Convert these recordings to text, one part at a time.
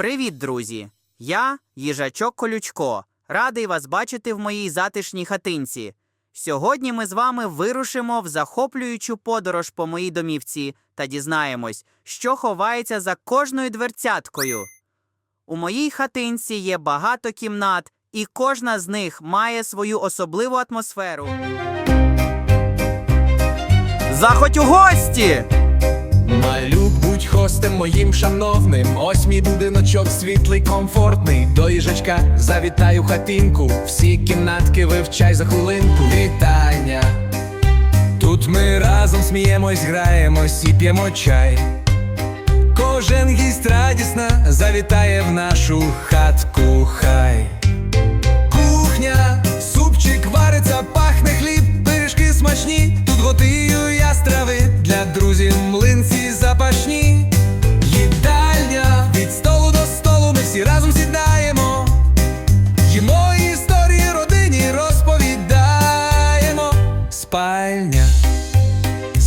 Привіт, друзі! Я їжачок Колючко. Радий вас бачити в моїй затишній хатинці. Сьогодні ми з вами вирушимо в захоплюючу подорож по моїй домівці та дізнаємось, що ховається за кожною дверцяткою. У моїй хатинці є багато кімнат, і кожна з них має свою особливу атмосферу. Заходь у гості! Хостем моїм шановним. Ось мій будиночок світлий, комфортний. До їжачка завітаю хатинку. Всі кімнатки вивчай за хвилинку. Вітання. Тут ми разом сміємось, граємось і п'ємо чай. Кожен гість радісна завітає в нашу хатку.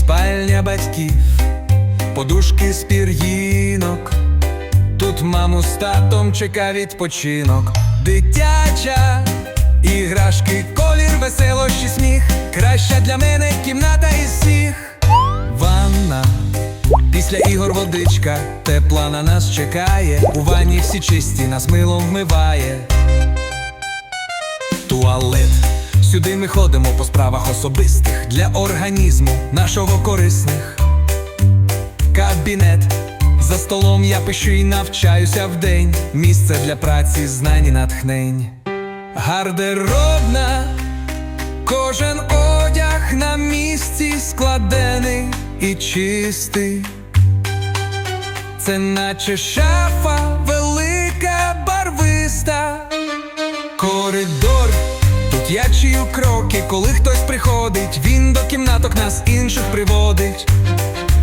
Спальня батьків, подушки з пір'їнок. Тут маму з татом чека відпочинок. Дитяча, іграшки, колір, веселощі, сміх. Краща для мене кімната із всіх. Ванна, після ігор водичка, тепла на нас чекає. У ванні всі чисті, нас милом вмиває. Туалет. Сюди ми ходимо по справах особистих для організму нашого корисних. Кабінет. За столом я пишу і навчаюся вдень. Місце для праці, знань і натхнень. Гардеробна, кожен одяг на місці складений і чистий. Це наче шафа велика барвиста. Коридор, я чую кроки, коли хтось приходить, він до кімнаток нас інших приводить.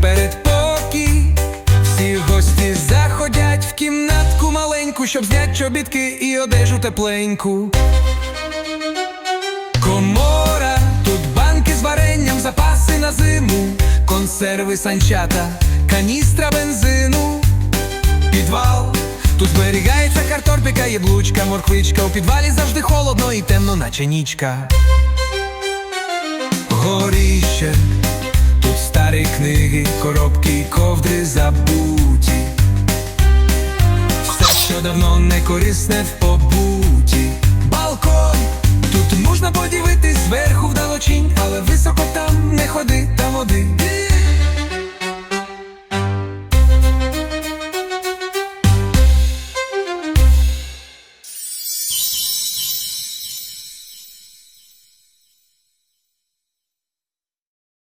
Передпокій, всі гості заходять в кімнатку маленьку, щоб зняти чобітки і одежу тепленьку. Комора, тут банки з варенням, запаси на зиму, консерви санчата, єблучка, морквичка. У підвалі завжди холодно і темно, наче нічка. Горіще, тут старі книги, коробки, ковдри забуті. Все, що давно не корисне в побуті. Балкон, тут можна подивитись